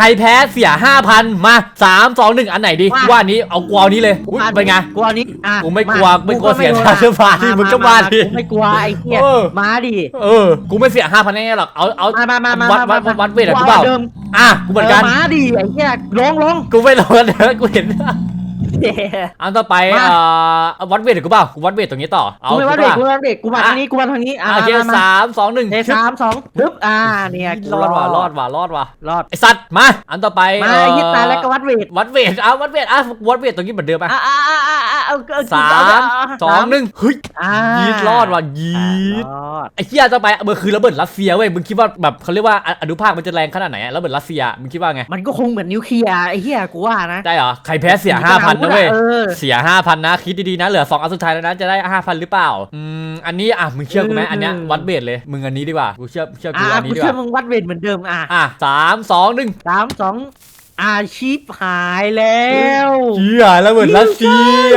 ใครแพ้เสียห้าพันมาสามสองหนึ่งอันไหนดีว่าว่าอันนี้เอากลัวอันนี้เลยอุ๊ยเป็นไงกูเอานี้อะกูไม่กลัวาไม่กลัวก็เสียโดนค่าเสื้อผ้าที่มึงก็มาดิกูไม่กลัวไอ้เหี้ยเออ มาดิ เออ กูไม่เสียห้าพันแน่ๆหรอก เอาเอามามามามาวัดวัดมาวัดเวทอะกูกูเปล่าเอาเดิมอะ กูเหมือนกันมาดิไอ้เหี้ยลงลงกูไม่ลงกันเถอะกูเห็นเย้ อันต่อไปมาเอ่อเอาวัดเวทเดี๋ยวกูเปล่ากูวัดเวทตรงนี้ต่อเอากูไม่ว่าเด็กกูกูไม่ว่าเด็กกูมาทางนี้กูมาทางนี้อะอะโอเคมามาสามสองหนึ่งเทสามสองปึ๊บอ่าเนี่ยกูรอดว่ะรอดว่ะรอดว่ะรอดไอสัตว์มาอันต่อไปมาเอ่อไอ้เหี้ยตายแล้วก็วัดเวทวัดเวทเอาวัดเวทอะวัดเวทตรงนี้เหมือนเดิมไหมอะอะอะอะอะเอาเอาสาเอมเสองหนึ่งเฮ้ยอ่ายีดรอดว่ะยีด รอ ด ไอ้เหี้ยต่อไปมันคือระเบิดรัสเซียเว้ย มึงคิดว่าแบบเขาเรียกว่าออนุภาคมันจะแรงขนาดไหนอะระเบิดรัสเซีย มึงคิดว่าไง มันก็คงเหมือนนิวเคลียร์ไอ้เหี้ยกูว่านะได้เหรอ ใครแพ้เสียห้าพันนะเว้ย เออ เสียห้าพันนะ คิดดีๆนะ เหลือสองอันสุดท้ายแล้วนะ จะได้ห้าพันหรือเปล่า อืม อันนี้อะ มึงเชื่อกูไหมอืมอันเนี้ยวัดเบสเลย มึงอันนี้ดีกว่า กูเชื่อ เชื่อกูอะอันนี้กูดีกเชื่อว่า มึงวัดเวทเหมือนเดิมอะอะสามสองหนึ่งสามสองอาชีพหายแล้วเชี่ยระเบิดรัสเซีย